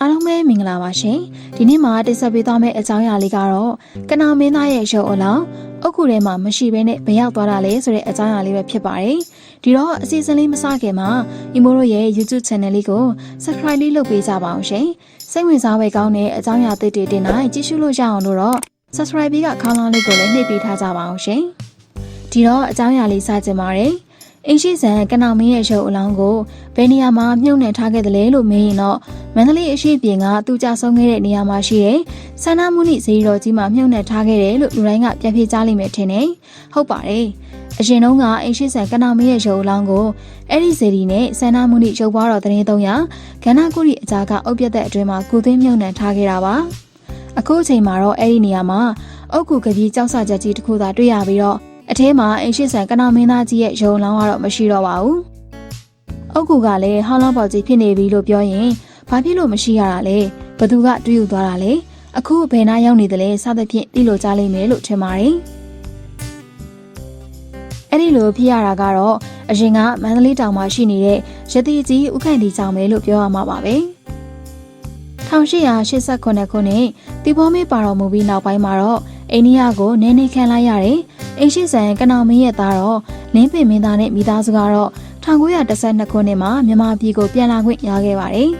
အားလုံးပဲမင်္ဂလာပါရှင်ဒီနေ့မှာတိဆက်ပေးသွားမယ့်အကြောင်းအရာလေးကတော့ကနာမင်းသားရဲ့ရုပ်အလောင်းအုတ်ခုထဲမှာမရှိဘဲနဲ့ဘယ်ရောက်သွားတာလဲဆိုတဲ့အကြောင်းအရာလေးပဲဖြစ်ပါတယ်ဒီတော့အစီအစဉ်လေးမစခင်မှာညီမိုတို့ရဲ့ YouTube Channel လေးကို Subscribe လေးလုပ်ပေးကြပါအောင်ရှင်စိတ်ဝင်စားဖွယ်ကောင်းတဲ့အကြောင်းအရာသစ်တွေတင်တိုင်းကြည့်ရှုလို့ရအောင်လို့တော့ Subscribe ပြီးကခေါင်းလောင်းလေးကိုလည်းနှိပ်ပေးထားကြပါအောင်ရှင်ဒီတော့အကြောင်းအရာလေးစကြင်ပါတယ် အင်းရှိဆန်ကနောင်မင်းရဲ့ရုပ်အလောင်းကိုဘယ်နေရာမှာမြုပ်နှံထားခဲ့တယ်လဲလို့မေးရင်တော့မန္တလေးအရှိပြင်ကသူကြဆုံးခဲ့တဲ့နေရာမှာရှိတဲ့ဆန္ဒမှုနိဇေယီတော်ကြီးမှာမြုပ်နှံထားခဲ့တယ်လို့လူတိုင်းကပြန်ပြေးကြလိမ့်မယ်ထင်တယ်။ဟုတ်ပါတယ်။အရင်တုန်းကအင်းရှိဆန်ကနောင်မင်းရဲ့ရုပ်အလောင်းကိုအဲ့ဒီဇေဒီနဲ့ဆန္ဒမှုနိရုပ်ပွားတော်သတင်းသုံးရာကဏ္ဍကုရီအကြာကအုတ်ပြတ်တဲ့အတွင်းမှာကုသင်းမြုပ်နှံထားခဲ့တာပါ။အခုအချိန်မှာတော့အဲ့ဒီနေရာမှာအုတ်ကူကကြီးကြောက်စချက်ကြီးတစ်ခုသာတွေ့ရပြီးတော့ အထဲမှာအင်းရှိဆန်ကနောင်မင်းသားကြီးရဲ့ရုံလောင်းကတော့မရှိတော့ပါဘူး။အုတ်ကူကလည်းဟောင်းလောင်းပေါ်ကြီးဖြစ်နေပြီလို့ပြောရင်ဘာဖြစ်လို့မရှိရတာလဲ။ဘသူကတွေးယူသွားတာလဲ။အခုဘယ်နာရောက်နေတယ်လဲစသဖြင့်သိလို့ကြားလိမ့်မယ်လို့ထင်ပါတယ်။အဲ့ဒီလိုဖြစ်ရတာကတော့အရင်ကမန္တလေးတောင်မှာရှိနေတဲ့ရတိကြီးဥခန့်ဒီကြောင့်ပဲလို့ပြောရမှာပါပဲ။1889ခုနှစ်တီဘောမေးပါတော်မူပြီးနောက်ပိုင်းမှာတော့အိန္ဒိယကိုနည်းနည်းခံလိုက်ရတယ်။ အိရှိဆန်ကနောင်မင်းရဲ့သားတော့လင်းပင်မင်းသားနဲ့မိသားစုကတော့1912ခုနှစ်မှာမြန်မာပြည်ကိုပြန်လာခွင့်ရခဲ့ပါတယ်။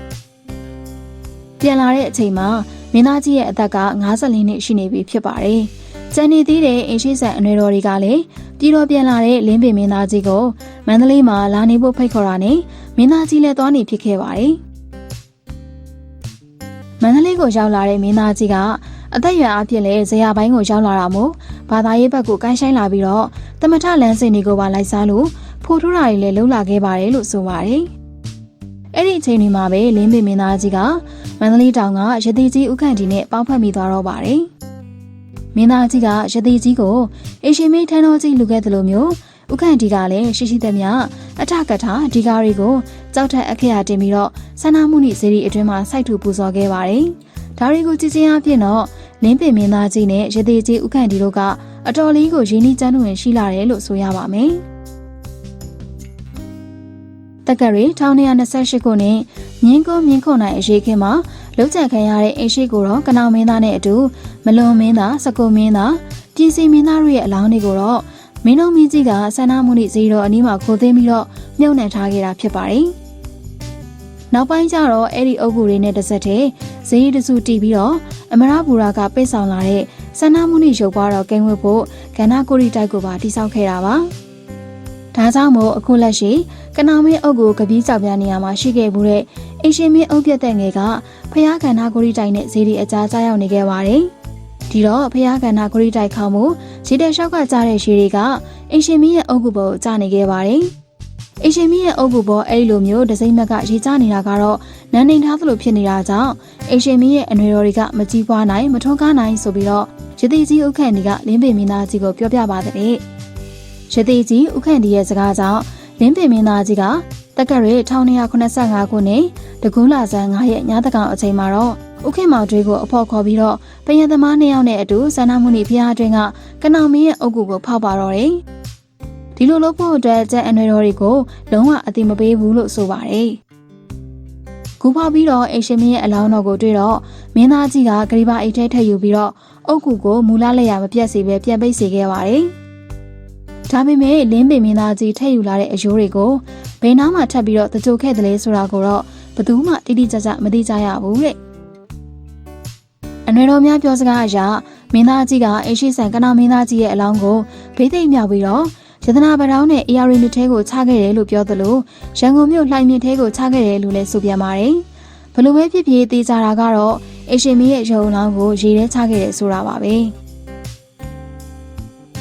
ပြန်လာတဲ့အချိန်မှာမင်းသားကြီးရဲ့အသက်က54နှစ်ရှိနေပြီဖြစ်ပါတယ်။ကျန်နေသေးတဲ့အိရှိဆန်အနွယ်တော်တွေကလည်းပြည်တော်ပြန်လာတဲ့လင်းပင်မင်းသားကြီးကိုမန္တလေးမှာလာနေဖို့ဖိတ်ခေါ်တာနဲ့မင်းသားကြီးလည်းသွားနေဖြစ်ခဲ့ပါတယ်။မန္တလေးကိုရောက်လာတဲ့မင်းသားကြီးကအသက်အရွယ်အပြည့်လဲဇရာပိုင်းကိုရောက်လာတာမို့ ဘာသာရေးဘက်ကိုကိုင်းဆိုင်လာပြီးတော့တမထလန်းစင်တွေကိုပါလိုက်စားလို့ဖိုးထိုးတာတွေလည်းလှုပ်လာခဲ့ပါတယ်လို့ဆိုပါတယ်။အဲ့ဒီအချိန်ဒီမှာပဲလင်းပင်မင်းသားကြီးကမန္တလေးတောင်ကရတိကြီးဥခန့်ဒီနဲ့ပေါင်းဖက်မိသွားတော့ပါတယ်။မင်းသားကြီးကရတိကြီးကိုအရှင်မေထန်းတော်ကြီးလူခဲ့တယ်လို့မျိုးဥခန့်ဒီကလည်းရှိရှိသမျှအထကထာဒီကာတွေကိုကြောက်ထက်အခရာတင်ပြီးတော့ဆန္ဒမှုနိစေရီအတွင်းမှာစိုက်ထူပူဇော်ခဲ့ပါတယ်။ဒါတွေကိုကြည်ချင်းအဖြစ်တော့ လင်းပင်မင်းသားကြီးနဲ့ရသေးကြီးဥခန့်ဒီတို့ကအတော်လေးကိုရင်းနှီးချမ်းတွင်ရှိလာတယ်လို့ဆိုရပါမယ်။တက္ကရီ1928ခုနှစ်မြင်းကုန်းမြင်းခုန်နိုင်အရေးခင်းမှာလုံးချန်ခံရတဲ့အင်ရှိကိုတော့ကနောင်မင်းသားနဲ့အတူမလွန်မင်းသားစကုမင်းသားပြည်စီမင်းသားတို့ရဲ့အလောင်းတွေကိုတော့မင်းတို့မင်းကြီးကဆန္ဒမှုနိဇီတော်အနီးမှာခိုးသိမ်းပြီးတော့မြုပ်နှံထားခဲ့တာဖြစ်ပါတယ်။ နောက်ပိုင်းကျတော့အဲ့ဒီအုပ်ကူတွေနဲ့တစ်ဆက်တည်းဇေယျတစုတီးပြီးတော့အမရဘူရာကပိတ်ဆောင်လာတဲ့ဆန္ဒမှုနိရုပ်ပွားတော်ကင်းဝတ်ဖို့ကန္နာကိုရီတိုက်ကိုပါတိစောက်ခဲ့တာပါ။ဒါကြောင့်မို့အခုလက်ရှိကနာမင်းအုပ်ကိုကပီးကြောက်ပြနေရမှာရှိခဲ့မှုတဲ့အင်ရှင်မင်းအုပ်ပြတ်တဲ့ငယ်ကဖျားကန္နာကိုရီတိုက်နဲ့ဇေဒီအကြားကြားရောက်နေခဲ့ပါတယ်။ဒီတော့ဖျားကန္နာကိုရီတိုက်ခေါမှုဇေတဲ့လျှောက်ကကြားတဲ့ရှည်တွေက အင်ရှင်မင်းရဲ့အုပ်ကူပေါ်ကြားနေခဲ့ပါတယ်။ အင်ရှင်မင်းရဲ့အုပ်ကူပေါ်အဲ့လိုမျိုးဒစိမ့်မက်ကရေချနေတာကတော့နန်းနေထားသလိုဖြစ်နေတာကြောင့်အင်ရှင်မင်းရဲ့အနွေတော်တွေကမကြီးပွားနိုင်မထွန်းကားနိုင်ဆိုပြီးတော့ရတိကြီးဥခန့်ဒီကလင်းပင်မင်းသားကြီးကိုပြောပြပါတဲ့ရတိကြီးဥခန့်ဒီရဲ့စကားကြောင့်လင်းပင်မင်းသားကြီးကတက္ကရာ1285ခုနှစ်တကူးလာဆန်း9ရက်ညတကောင်အချိန်မှာတော့ဥခင်မောင်တွေကိုအဖို့ခေါ်ပြီးတော့ပယံသမားနှစ်ယောက်နဲ့အတူဇန္နမှုနိဖျားအတွင်းကကနောင်မင်းရဲ့အုပ်ကူကိုဖောက်ပါတော့တယ်။ ဒီလိုလုပ်ဖို့အတွက်ကျန်အနွယ်တော်တွေကိုလုံးဝအတိမပေးဘူးလို့ဆိုပါတယ်။ကူဖောက်ပြီးတော့အိရှင်မင်းရဲ့အလောင်းတော်ကိုတွေ့တော့မင်းသားကြီးကဂရိဘာအိတ်ထဲထည့်ယူပြီးတော့အုပ်ကူကိုမူလလက်ရမပြတ်စေပဲပြန်ပိတ်စေခဲ့ပါတယ်။ဒါပေမဲ့လင်းပင်မင်းသားကြီးထည့်ယူလာတဲ့အယိုးတွေကိုဘယ်နားမှထပ်ပြီးတော့တကြိုခဲ့တယ်လဲဆိုတာကိုတော့ဘသူမှတိတိကျကျမသိကြရဘူးတဲ့အနွေတော်များပြောစကားအရမင်းသားကြီးကအိရှိဆန်ကနာမင်းသားကြီးရဲ့အလောင်းကိုဘေးသိမ်းမြောက်ပြီးတော့ ရတနာပတောင်းနဲ့အေယာရီမြစ်ထဲကိုချခဲ့တယ်လို့ပြောသလိုရန်ကုန်မြို့လှိုင်မြစ်ထဲကိုချခဲ့တယ်လို့လည်းဆိုပြန်ပါတယ်ဘလို့ပဲဖြစ်ဖြစ်တေးကြတာကတော့အရှင်မင်းရဲ့ရုံလောင်းကိုရေထဲချခဲ့တယ်ဆိုတာပါပဲ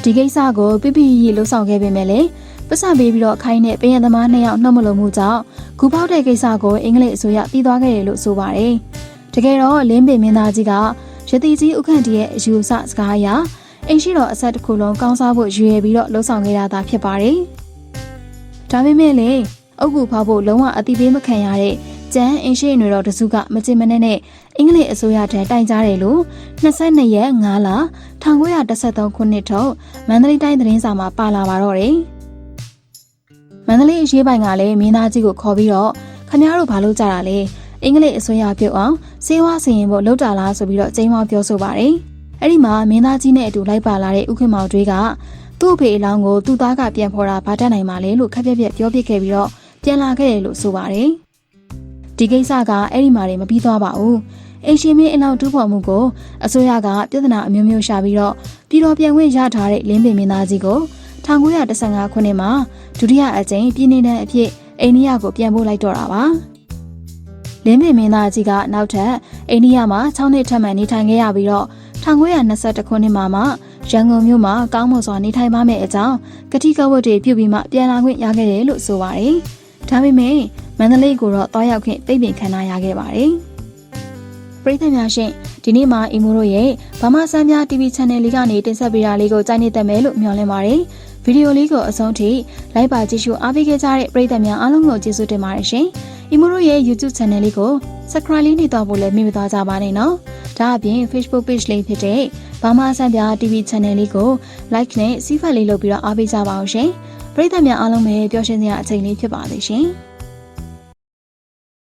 ဒီကိစ္စကိုပြပြရီလှုပ်ဆောင်ခဲ့ပေမဲ့လည်းပတ်စံပေးပြီးတော့ခိုင်းတဲ့ပင်ရသမားနှစ်ယောက်နှုတ်မလုံးမှုကြောင့်ဂူပေါက်တဲ့ကိစ္စကိုအင်္ဂလိပ်အစိုးရတီးသွားခဲ့တယ်လို့ဆိုပါတယ်။တကယ်တော့လင်းပင်မင်းသားကြီးကရတိကြီးဥခန့်တီရဲ့အယူဆစကားအရ အင်ရှိတော်အဆက်တစ်ခုလုံးကောင်းစားဖို့ရွေပြီးတော့လှုံ့ဆော်ခဲ့တာသာဖြစ်ပါတယ်။ဒါပေမဲ့လည်းအုတ်ကူဖောက်ဖို့လုံးဝအတိပေးမခံရတဲ့ကျန်းအင်ရှိတွေတော်တစုကမချင်မနဲ့နဲ့အင်္ဂလိပ်အစိုးရထံတိုင်ကြားတယ်လို့22ရက်5လ1913ခုနှစ်ထုတ်မန္တလေးတိုင်းသတင်းစာမှာပါလာပါတော့တယ်။မန္တလေးအရေးပိုင်ကလည်းမင်းသားကြီးကိုခေါ်ပြီးတော့ခမရတို့ဘာလို့ကြတာလဲအင်္ဂလိပ်အစိုးရပြုတ်အောင်စေဝါစင်ရင်ဖို့လှုပ်တာလားဆိုပြီးတော့ကျင်းမောပြောဆိုပါတယ်။ အဲ့ဒီမှာမင်းသားကြီးနဲ့အတူလိုက်ပါလာတဲ့ဥက္ကမောင်တွေကသူ့အဖေအလောင်းကိုသူ့သားကပြန်ဖော်တာဗာတတ်နိုင်ပါလေလို့ခက်ပြက်ပြက်ပြောပြခဲ့ပြီးတော့ပြန်လာခဲ့တယ်လို့ဆိုပါတယ်။ဒီကိစ္စကအဲ့ဒီမှာတွေမပြီးသွားပါဘူး။အိမ်ရှင်မင်းအလောက်တူးဖော်မှုကိုအစိုးရကပြဿနာအမျိုးမျိုးရှာပြီးတော့ပြည်တော်ပြန်ဝင်ရထားတဲ့လင်းပင်မင်းသားကြီးကို1915ခုနှစ်မှာဒုတိယအကြိမ်ပြည်နေတဲ့အဖြစ်အိန္ဒိယကိုပြန်ပို့လိုက်တော့တာပါ။လင်းပင်မင်းသားကြီးကနောက်ထပ်အိန္ဒိယမှာ6နှစ်ထပ်မံနေထိုင်ခဲ့ရပြီးတော့ 1921ခုနှစ်မှာမှရန်ကုန်မြို့မှာကောင်းမွန်စွာနေထိုင်ပါမယ်အကြောင်းကတိကဝတ်တွေပြုပြီးမှပြန်လာခွင့်ရခဲ့တယ်လို့ဆိုပါတယ်။ဒါပေမဲ့မန္တလေးကိုတော့တွားရောက်ခွင့်ပြိပင်ခံရခဲ့ပါတယ်။ပရိသတ်များရှင်ဒီနေ့မှာအီမိုတို့ရဲ့ဗမာစံပြ TV Channel လေးကနေတင်ဆက်ပေးတာလေးကိုကြိုက်နေတတ်မယ်လို့မျှော်လင့်ပါတယ်။ ဗီဒီယိုလေးကိုအဆုံးထိလိုက်ပါကြည့်ရှုအားပေးခဲ့ကြတဲ့ပရိသတ်များအားလုံးကိုကျေးဇူးတင်ပါတယ်ရှင်။အီမိုတို့ရဲ့ YouTube Channel လေးကို Subscribe လေးနှိပ်တော့ဖို့လည်းမေ့မသွားကြပါနဲ့နော်။ဒါအပြင် Facebook Page လေးဖြစ်တဲ့ဘာမာစံပြ TV Channel လေးကို Like နဲ့ See ဖတ်လေးလုပ်ပြီးတော့အားပေးကြပါအောင်ရှင်။ပရိသတ်များအားလုံးပဲပျော်ရွှင်စရာအချိန်လေးဖြစ်ပါလိမ့်ရှင်။